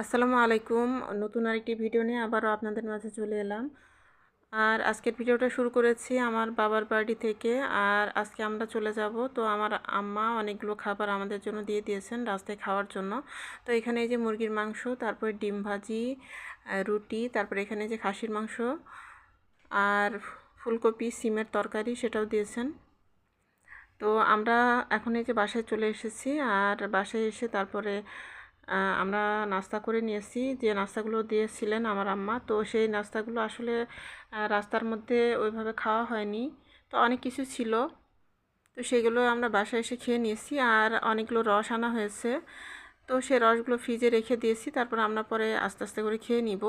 আসসালামু আলাইকুম। নতুন আরেকটি ভিডিও নিয়ে আবারও আপনাদের মাঝে চলে এলাম। আর আজকের ভিডিওটা শুরু করেছি আমার বাবার বাড়ি থেকে। আর আজকে আমরা চলে যাব। তো আমার আম্মা অনেকগুলো খাবার আমাদের জন্য দিয়ে দিয়েছেন রাস্তায় খাওয়ার জন্য। তো এখানে এই যে মুরগির মাংস, তারপরে ডিম ভাজি রুটি, তারপরে এখানে যে খাসির মাংস আর ফুলকপি, সিমের তরকারি সেটাও দিয়েছেন। তো আমরা এখন এই যে বাসায় চলে এসেছি। আর বাসায় এসে তারপরে আমরা নাস্তা করে নিয়েছি। যে নাস্তাগুলো দিয়েছিলেন আমার আম্মা, তো সেই নাস্তাগুলো আসলে রাস্তার মধ্যে ওইভাবে খাওয়া হয়নি। তো অনেক কিছু ছিল। তো সেগুলো আমরা বাসায় এসে খেয়ে নিয়েছি আর অনেকগুলো রস আনা হয়েছে। তো সেই রসগুলো ফ্রিজে রেখে দিয়েছি, তারপর আমরা পরে আস্তে আস্তে করে খেয়ে নিব।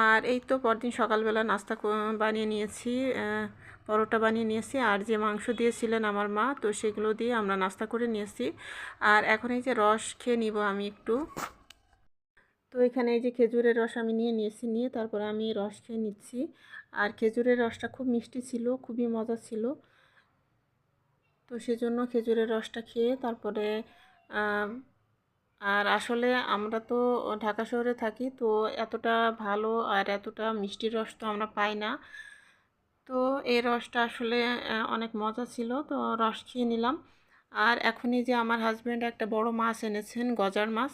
আর এই তো পরদিন সকালবেলা নাস্তা বানিয়ে নিয়েছি পরোটা বানিয়ে নিয়েছি। আর যে মাংস দিয়েছিলেন আমার মা, তো সেগুলো দিয়ে আমরা নাস্তা করে নিয়েছি। আর এখন এই যে রস খেয়ে নিব আমি একটু। তো এখানে এই যে খেজুরের রস আমি নিয়ে নিয়েছি, নিয়ে তারপরে আমি রস খেয়ে নিচ্ছি। আর খেজুরের রসটা খুব মিষ্টি ছিল, খুবই মজা ছিল। তো সেজন্য খেজুরের রসটা খেয়ে তারপরে আর আসলে আমরা তো ঢাকা শহরে থাকি, তো এতটা ভালো আর এতটা মিষ্টির রস তো আমরা পাই না। তো এই রসটা আসলে অনেক মজা ছিল। তো রস খেয়ে নিলাম। আর এখনই যে আমার হাজব্যান্ড একটা বড় মাছ এনেছেন, গজার মাছ,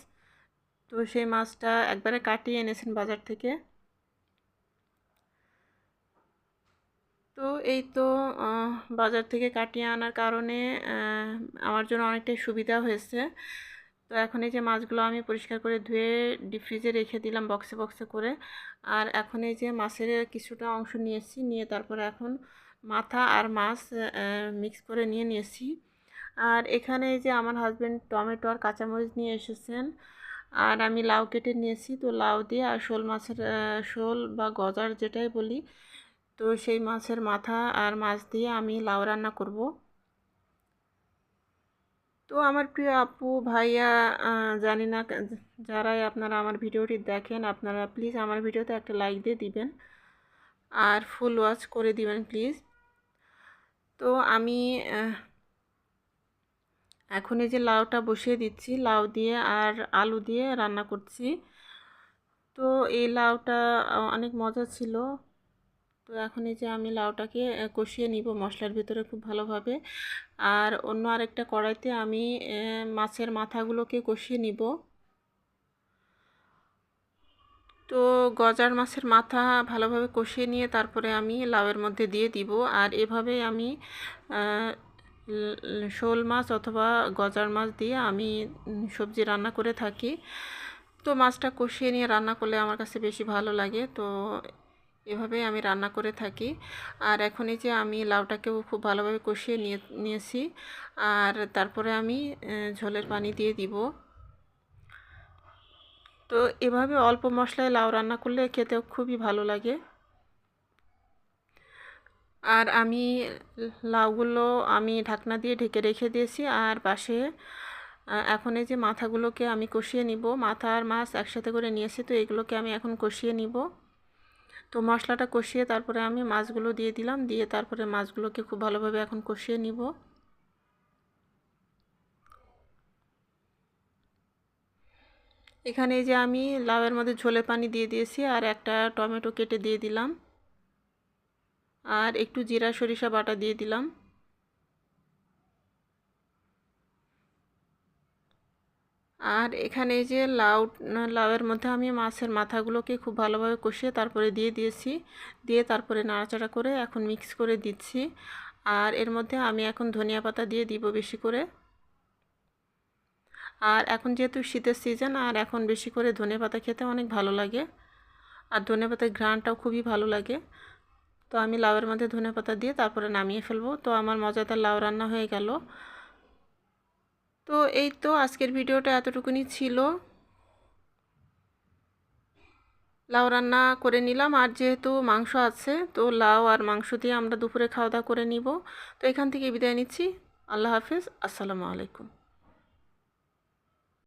তো সেই মাছটা একবারে কাটিয়ে এনেছেন বাজার থেকে। তো এই তো বাজার থেকে কাটিয়ে আনার কারণে আমার জন্য অনেকটাই সুবিধা হয়েছে। তো এখন এই যে মাছগুলো আমি পরিষ্কার করে ধুয়ে ডিপ ফ্রিজে রেখে দিলাম বক্সে বক্সে করে। আর এখন এই যে মাছের কিছুটা অংশ নিয়েছি নিয়ে তারপরে এখন মাথা আর মাছ মিক্স করে নিয়ে নিয়েছি আর এখানে এই যে আমার হাজব্যান্ড টমেটো আর কাঁচামরিচ নিয়ে এসেছেন। আর আমি লাউ কেটে নিয়েছি তো লাউ দিয়ে আর শোল মাছের শোল বা গজার যেটাই বলি, তো সেই মাছের মাথা আর মাছ দিয়ে আমি লাউ রান্না করব। তো আমার প্রিয় আপু, ভাইয়া জানি না যারাই আপনারা আমার ভিডিওটি দেখেন, আপনারা প্লিজ আমার ভিডিওতে একটা লাইক দিয়ে দিবেন আর ফুল ওয়াচ করে দিবেন প্লিজ তো আমি এখন এই যে লাউটা বসিয়ে দিচ্ছি, লাউ দিয়ে আর আলু দিয়ে রান্না করছি। তো এই লাউটা অনেক মজা ছিল। তো এখন এই যে আমি লাউটাকে কষিয়ে নিব মশলার ভিতরে খুব ভালোভাবে। আর অন্য আরেকটা কড়াইতে আমি মাছের মাথাগুলোকে কষিয়ে নিব। তো গজার মাছের মাথা ভালোভাবে কষিয়ে নিয়ে তারপরে আমি লাউয়ের মধ্যে দিয়ে দিব। আর এভাবে আমি শোল মাছ অথবা গজার মাছ দিয়ে আমি সবজি রান্না করে থাকি। তো মাছটা কষিয়ে নিয়ে রান্না করলে আমার কাছে বেশি ভালো লাগে। তো এভাবে আমি রান্না করে থাকি। আর এখন এই যে আমি লাউটাকেও খুব ভালোভাবে কষিয়ে নিয়ে, নিয়েছি। আর তারপরে আমি ঝোলের পানি দিয়ে দিব। তো এভাবে অল্প মশলায় লাউ রান্না করলে খেতেও খুবই ভালো লাগে। আর আমি লাউগুলো আমি ঢাকনা দিয়ে ঢেকে রেখে দিয়েছি। আর পাশে এখন এই যে মাথাগুলোকে আমি কষিয়ে নিব। মাথা আর মাছ একসাথে করে নিয়েছি, তো এগুলোকে আমি এখন কষিয়ে নিব। তো মশলাটা কষিয়ে তারপরে আমি মাছগুলো দিয়ে দিলাম, দিয়ে তারপরে মাছগুলোকে খুব ভালোভাবে এখন কষিয়ে নিব। এখানে যে আমি লাউয়ের মধ্যে ঝোলে পানি দিয়ে দিয়েছি আর একটা টমেটো কেটে দিয়ে দিলাম। আর একটু জিরা সরিষা বাটা দিয়ে দিলাম। আর এখানে যে লাউ, লাউয়ের মধ্যে আমি মাছের মাথাগুলোকে খুব ভালোভাবে কষিয়ে তারপরে দিয়ে দিয়েছি। দিয়ে তারপরে নাড়াচাড়া করে এখন মিক্স করে দিচ্ছি। আর এর মধ্যে আমি এখন ধনিয়া পাতা দিয়ে দিব বেশি করে। আর এখন যেহেতু শীতের সিজন আর এখন বেশি করে ধনে পাতা খেতে অনেক ভালো লাগে। আর ধনে পাতার ঘ্রাণটাও খুবই ভালো লাগে। তো আমি লাউয়ের মধ্যে ধনে পাতা দিয়ে তারপরে নামিয়ে ফেলব। তো আমার মজাদার লাউ রান্না হয়ে গেল। তো এই তো আজকের ভিডিওটা এতটুকুনি ছিল। লাউ রান্না করে নিলাম, আর যেহেতু মাংস আছে, তো লাউ আর মাংস দিয়ে আমরা দুপুরে খাওয়া দাওয়া করে নিব। তো এখান থেকে বিদায় নিচ্ছি। আল্লাহ হাফিজ। আসসালামু আলাইকুম।